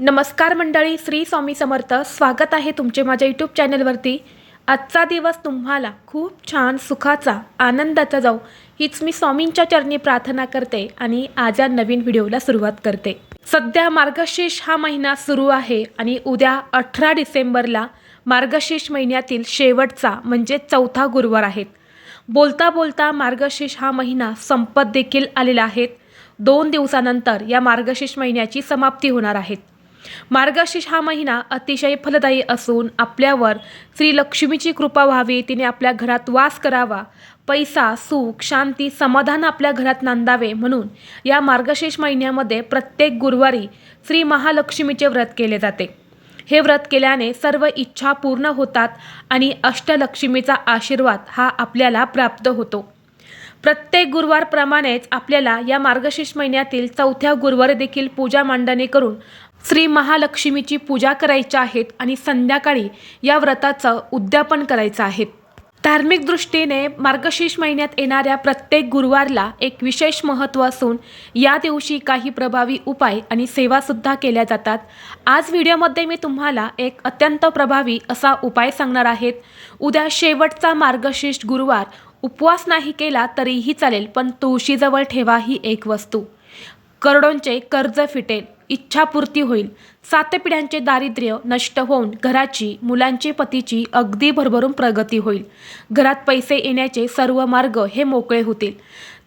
नमस्कार मंडळी श्री स्वामी समर्थ. स्वागत आहे तुमचे माझ्या यूट्यूब चॅनलवरती आजचा दिवस तुम्हाला खूप छान सुखाचा आनंदाचा जाऊ हीच मी स्वामींच्या चरणी प्रार्थना करते आणि आज या नवीन व्हिडिओला सुरुवात करते. सध्या मार्गशीर्ष हा महिना सुरू आहे आणि उद्या अठरा डिसेंबरला मार्गशीर्ष महिन्यातील शेवटचा म्हणजे चौथा गुरुवार आहेत. बोलता बोलता मार्गशीर्ष हा महिना संपत देखील आलेला आहे. दोन दिवसानंतर या मार्गशीर्ष महिन्याची समाप्ती होणार आहेत मार्गशीर्ष हा महिना अतिशय फलदायी असून आपल्यावर श्री लक्ष्मीची कृपा व्हावी तिने आपल्या घरात वास करावा पैसा सुख शांती समाधान आपल्या घरात नांदावे म्हणून या मार्गशीर्ष महिन्यामध्ये प्रत्येक गुरुवारी श्री महालक्ष्मीचे व्रत केले जाते. हे व्रत केल्याने सर्व इच्छा पूर्ण होतात आणि अष्टलक्ष्मीचा आशीर्वाद हा आपल्याला प्राप्त होतो. प्रत्येक गुरुवारप्रमाणेच आपल्याला या मार्गशीर्ष महिन्यातील चौथ्या गुरुवारी देखील पूजा मांडणी करून श्री महालक्ष्मीची पूजा करायची आहेत आणि संध्याकाळी या व्रताचं उद्यापन करायचं आहे. धार्मिक दृष्टीने मार्गशीर्ष महिन्यात येणाऱ्या प्रत्येक गुरुवारला एक विशेष महत्त्व असून या दिवशी काही प्रभावी उपाय आणि सेवासुद्धा केल्या जातात. आज व्हिडिओमध्ये मी तुम्हाला एक अत्यंत प्रभावी असा उपाय सांगणार आहेत उद्या शेवटचा मार्गशीर्ष गुरुवार. उपवास नाही केला तरीही चालेल पण तुळशीजवळ ठेवा ही एक वस्तू. करडोंचे कर्ज फिटेल. इच्छापूर्ती होईल. सात पिढ्यांचे दारिद्र्य नष्ट होऊन घराची मुलांची पतीची अगदी भरभरून प्रगती होईल. घरात पैसे येण्याचे सर्व मार्ग हे मोकळे होतील.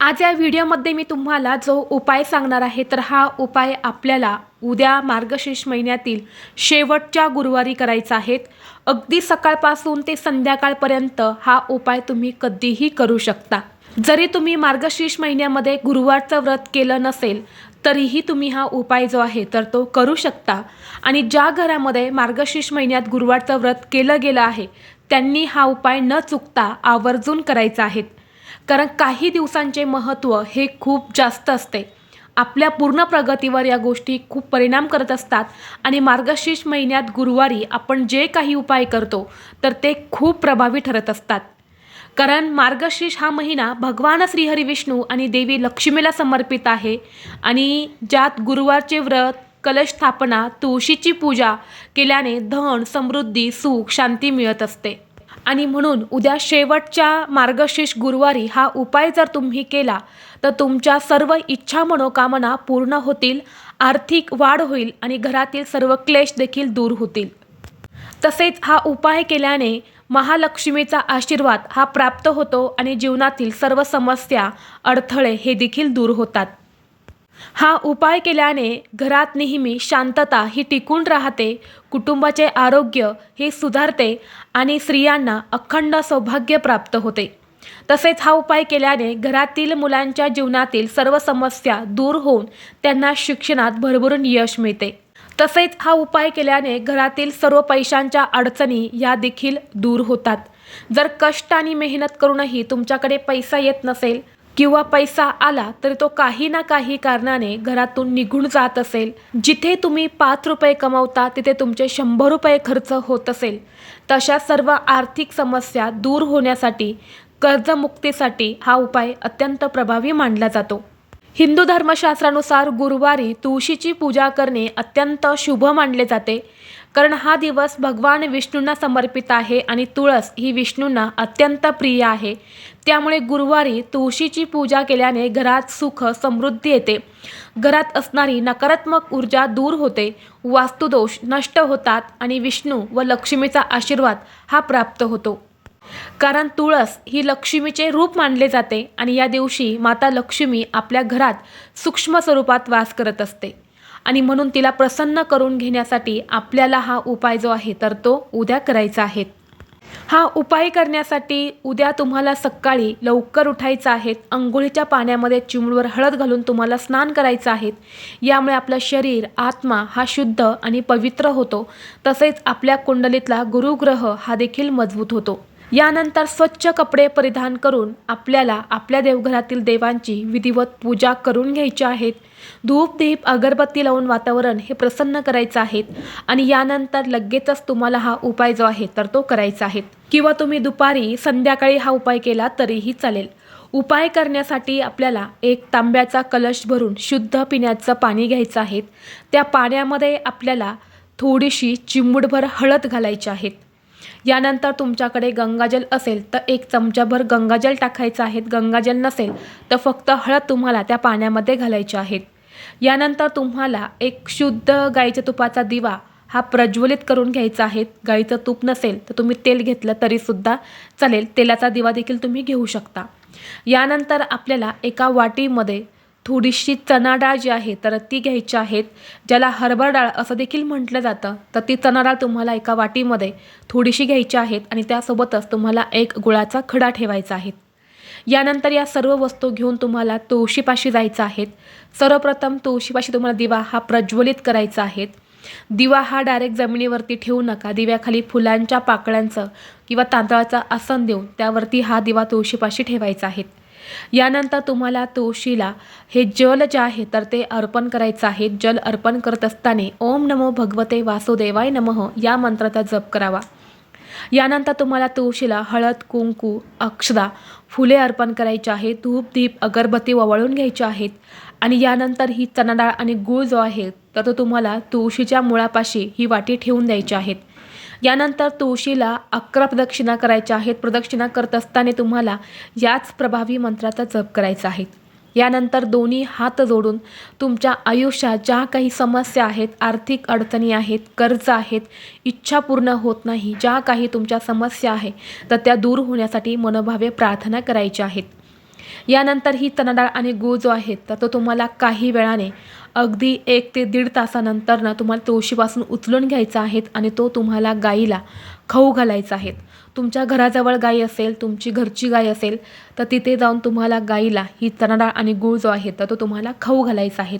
आज या व्हिडिओमध्ये मी तुम्हाला जो उपाय सांगणार आहे तर हा उपाय आपल्याला उद्या मार्गशीर्ष महिन्यातील शेवटच्या गुरुवारी करायचा आहे. अगदी सकाळपासून ते संध्याकाळपर्यंत हा उपाय तुम्ही कधीही करू शकता. जरी तुम्ही मार्गशीर्ष महिन्यामध्ये गुरुवारचं व्रत केलं नसेल तरीही तुम्ही हा उपाय जो आहे तर तो करू शकता. आणि ज्या घरामध्ये मार्गशीर्ष महिन्यात गुरुवारचं व्रत केलं गेलं आहे त्यांनी हा उपाय न चुकता आवर्जून करायचा आहे. कारण काही दिवसांचे महत्त्व हे खूप जास्त असते. आपल्या पूर्ण प्रगतीवर या गोष्टी खूप परिणाम करत असतात आणि मार्गशीर्ष महिन्यात गुरुवारी आपण जे काही उपाय करतो तर ते खूप प्रभावी ठरत असतात. कारण मार्गशीर्ष हा महिना भगवान श्रीहरी विष्णू आणि देवी लक्ष्मीला समर्पित आहे आणि ज्यात गुरुवारचे व्रत कलश स्थापना तुळशीची पूजा केल्याने धन समृद्धी सुख शांती मिळत असते. आणि म्हणून उद्या शेवटच्या मार्गशीर्ष गुरुवारी हा उपाय जर तुम्ही केला तर तुमच्या सर्व इच्छा मनोकामना पूर्ण होतील आर्थिक वाढ होईल आणि घरातील सर्व क्लेश देखील दूर होतील. तसेच हा उपाय केल्याने महालक्ष्मीचा आशीर्वाद हा प्राप्त होतो आणि जीवनातील सर्व समस्या अडथळे हे देखील दूर होतात. हा उपाय केल्याने घरात नेहमी शांतता ही टिकून राहते कुटुंबाचे आरोग्य हे सुधारते आणि स्त्रियांना अखंड सौभाग्य प्राप्त होते. तसेच हा उपाय केल्याने घरातील मुलांच्या जीवनातील सर्व समस्या दूर होऊन त्यांना शिक्षणात भरभरून यश मिळते. तसेच हा उपाय केल्याने घरातील सर्व पैशांच्या अडचणी या देखील दूर होतात. जर कष्ट आणि मेहनत करूनही तुमच्याकडे पैसा येत नसेल किंवा पैसा आला तरी तो काही ना काही कारणाने घरातून निघून जात असेल. जिथे तुम्ही पाच रुपये कमवता तिथे तुमचे शंभर रुपये खर्च होत असेल. तशा सर्व आर्थिक समस्या दूर होण्यासाठी कर्जमुक्तीसाठी हा उपाय अत्यंत प्रभावी मानला जातो. हिंदू धर्मशास्त्रानुसार गुरुवारी तुळशीची पूजा करणे अत्यंत शुभ मानले जाते. कारण हा दिवस भगवान विष्णूंना समर्पित आहे आणि तुळस ही विष्णूंना अत्यंत प्रिय आहे. त्यामुळे गुरुवारी तुळशीची पूजा केल्याने घरात सुख समृद्धी येते. घरात असणारी नकारात्मक ऊर्जा दूर होते. वास्तुदोष नष्ट होतात आणि विष्णू व लक्ष्मीचा आशीर्वाद हा प्राप्त होतो. कारण तुळस ही लक्ष्मीचे रूप मानले जाते आणि या दिवशी माता लक्ष्मी आपल्या घरात सूक्ष्म स्वरूपात वास करत असते. आणि म्हणून तिला प्रसन्न करून घेण्यासाठी आपल्याला हा उपाय जो आहे तर तो उद्या करायचा आहे. हा उपाय करण्यासाठी उद्या तुम्हाला सकाळी लवकर उठायचं आहे अंघोळीच्या पाण्यामध्ये चिमूटभर हळद घालून तुम्हाला स्नान करायचं आहे. यामुळे आपलं शरीर आत्मा हा शुद्ध आणि पवित्र होतो. तसेच आपल्या कुंडलीतला गुरुग्रह हा देखील मजबूत होतो. यानंतर स्वच्छ कपडे परिधान करून आपल्याला आपल्या देवघरातील देवांची विधिवत पूजा करून घ्यायची आहेत. धूप दीप अगरबत्ती लावून वातावरण हे प्रसन्न करायचं आहे आणि यानंतर लगेचच तुम्हाला हा उपाय जो आहे तर तो करायचा आहे. किंवा तुम्ही दुपारी संध्याकाळी हा उपाय केला तरीही चालेल. उपाय करण्यासाठी आपल्याला एक तांब्याचा कलश भरून शुद्ध पिण्याचं पाणी घ्यायचं आहे. त्या पाण्यामध्ये आपल्याला थोडीशी चिमूटभर हळद घालायची आहेत यानंतर तुमच्याकडे गंगाजल असेल तर एक चमचाभर गंगाजल टाकायचं आहे. गंगाजल नसेल तर फक्त हळद तुम्हाला त्या पाण्यामध्ये घालायची आहेत यानंतर तुम्हाला एक शुद्ध गाईच्या तुपाचा दिवा हा प्रज्वलित करून घ्यायचा आहे. गाईचं तूप नसेल तर तुम्ही तेल घेतलं तरीसुद्धा चालेल. तेलाचा दिवा देखील तुम्ही घेऊ शकता. यानंतर आपल्याला एका वाटीमध्ये थोडीशी चणा डाळ जी आहे तर ती घ्यायची आहेत. ज्याला हरभरा डाळ असं देखील म्हटलं जातं तर ती चणा डाळ तुम्हाला एका वाटीमध्ये थोडीशी घ्यायची आहेत आणि त्यासोबतच तुम्हाला एक गुळाचा खडा ठेवायचा आहे. यानंतर या सर्व वस्तू घेऊन तुम्हाला तुळशीपाशी जायचं आहेत सर्वप्रथम तुळशीपाशी तुम्हाला दिवा हा प्रज्वलित करायचा आहे. दिवा हा डायरेक्ट जमिनीवरती ठेवू नका. दिव्याखाली फुलांच्या पाकळ्यांचं किंवा तांदळाचं आसन देऊन त्यावरती हा दिवा तुळशीपाशी ठेवायचा आहे. यानंतर तुम्हाला तुळशीला हे जल जे आहे तर ते अर्पण करायचं आहे. जल अर्पण करत असताना ओम नमो भगवते वासुदेवाय नमः या मंत्राचा जप करावा. यानंतर तुम्हाला तुळशीला हळद कुंकू अक्षदा फुले अर्पण करायची आहे. धूप दीप अगरबत्ती ववळून घ्यायची आहेत. आणि यानंतर ही चणाडाळ आणि गूळ जो आहे तर तो तुम्हाला तुळशीच्या मुळापाशी ही वाटी ठेवून द्यायची आहेत. यानंतर तुळशीला अकरा प्रदक्षिणा करायच्या आहेत. प्रदक्षिणा करत असताना तुम्हाला याच प्रभावी मंत्राचा जप करायचा आहे. यानंतर दोन्ही हात जोडून तुमच्या आयुष्यात ज्या काही समस्या आहेत आर्थिक अडचणी आहेत कर्ज आहेत इच्छा पूर्ण होत नाही ज्या काही तुमच्या समस्या आहे तर त्या दूर होण्यासाठी मनोभावे प्रार्थना करायच्या आहेत. यानंतर ही चणाडाळ आणि गूळ जो आहे तर तो तुम्हाला काही वेळाने अगदी एक ते दीड तासानंतरनं तुम्हाला तुळशीपासून उचलून घ्यायचा आहेत आणि तो तुम्हाला गाईला खाऊ घालायचा आहेत. तुमच्या घराजवळ गाई असेल तुमची घरची गाय असेल तर तिथे जाऊन तुम्हाला गाईला ही चणाडाळ आणि गूळ जो आहे तर तो तुम्हाला खाऊ घालायचा आहे.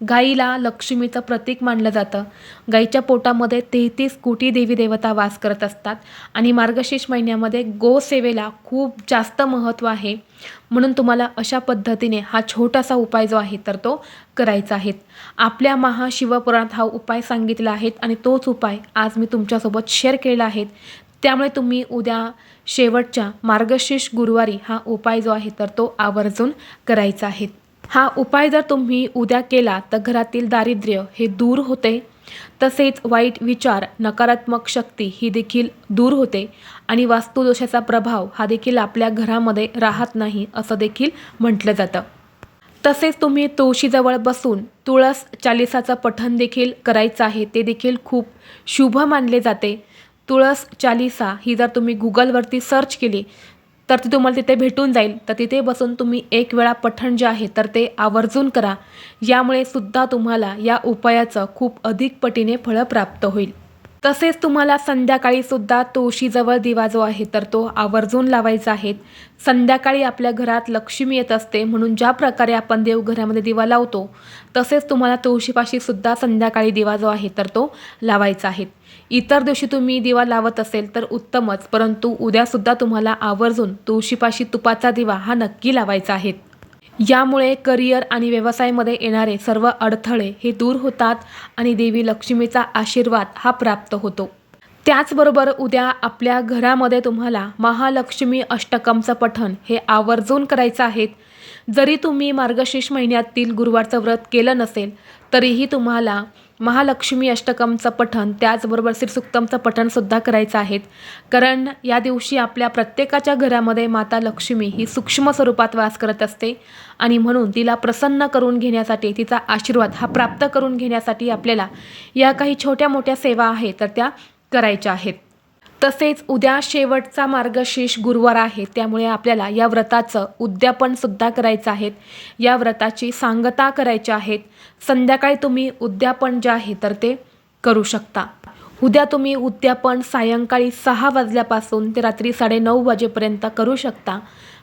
गाईला लक्ष्मीचं प्रतीक मानलं जातं. गाईच्या पोटामध्ये तेहतीस कोटी देवी देवता वास करत असतात आणि मार्गशीर्ष महिन्यामध्ये गोसेवेला खूप जास्त महत्त्व आहे. म्हणून तुम्हाला अशा पद्धतीने हा छोटासा उपाय जो आहे तर तो करायचा आहे. आपल्या महाशिवपुराणात हा उपाय सांगितला आहे आणि तोच उपाय आज मी तुमच्यासोबत शेअर केलेला आहे. त्यामुळे तुम्ही उद्या शेवटच्या मार्गशीर्ष गुरुवारी हा उपाय जो आहे तर तो आवर्जून करायचा आहे. हा उपाय जर तुम्ही उद्या केला तर घरातील दारिद्र्य हे दूर होते. तसेच वाईट विचार नकारात्मक शक्ती ही देखील दूर होते. आणि वास्तुदोषाचा प्रभाव हा देखील आपल्या घरामध्ये राहत नाही असं देखील म्हटलं जातं. तसेच तुम्ही तुळशीजवळ बसून तुळस चालिसाचं पठण देखील करायचं आहे ते देखील खूप शुभ मानले जाते. तुळस चालिसा ही जर तुम्ही गुगलवरती सर्च केली तर ती तुम्हाला तिथे भेटून जाईल. तर तिथे बसून तुम्ही एक वेळा पठण जे आहे तर ते आवर्जून करा. यामुळे सुद्धा तुम्हाला या उपायाचं खूप अधिक पटीने फळं प्राप्त होईल. तसेच तुम्हाला संध्याकाळी सुद्धा तुळशीजवळ दिवा जो आहे तर तो आवर्जून लावायचा आहे. संध्याकाळी आपल्या घरात लक्ष्मी येत असते म्हणून ज्या प्रकारे आपण देवघरामध्ये दिवा लावतो तसेच तुम्हाला तुळशीपाशी सुद्धा संध्याकाळी दिवा जो आहे तर तो लावायचा आहे. इतर दिवशी तुम्ही दिवा लावत असेल तर उत्तमच परंतु उद्यासुद्धा तुम्हाला आवर्जून तुळशीपाशी तुपाचा दिवा हा नक्की लावायचा आहे. यामुळे करिअर आणि व्यवसायामध्ये येणारे सर्व अडथळे हे दूर होतात आणि देवी लक्ष्मीचा आशीर्वाद हा प्राप्त होतो. त्याचबरोबर उद्या आपल्या घरामध्ये तुम्हाला महालक्ष्मी अष्टकमचं पठण हे आवर्जून करायचं आहे. जरी तुम्ही मार्गशीर्ष महिन्यातील गुरुवारचं व्रत केलं नसेल तरीही तुम्हाला महालक्ष्मी अष्टकमचं पठण त्याचबरोबर श्रीसुक्तमचं पठणसुद्धा करायचं आहे कारण या दिवशी आपल्या प्रत्येकाच्या घरामध्ये माता लक्ष्मी ही सूक्ष्म स्वरूपात वास करत असते आणि म्हणून तिला प्रसन्न करून घेण्यासाठी तिचा आशीर्वाद हा प्राप्त करून घेण्यासाठी आपल्याला या काही छोट्या मोठ्या सेवा आहेत तर त्या करायच्या आहेत. तसेच उद्या शेवटचा मार्गशीर्ष गुरुवार आहे. त्यामुळे आपल्याला या व्रताचं उद्यापनसुद्धा करायचं आहे. या व्रताची सांगता करायची आहेत संध्याकाळी तुम्ही उद्यापन जे आहे तर ते करू शकता. उद्या तुम्ही उद्यापन सायंकाळी सहा वाजल्यापासून ते रात्री साडेनऊ वाजेपर्यंत करू शकता.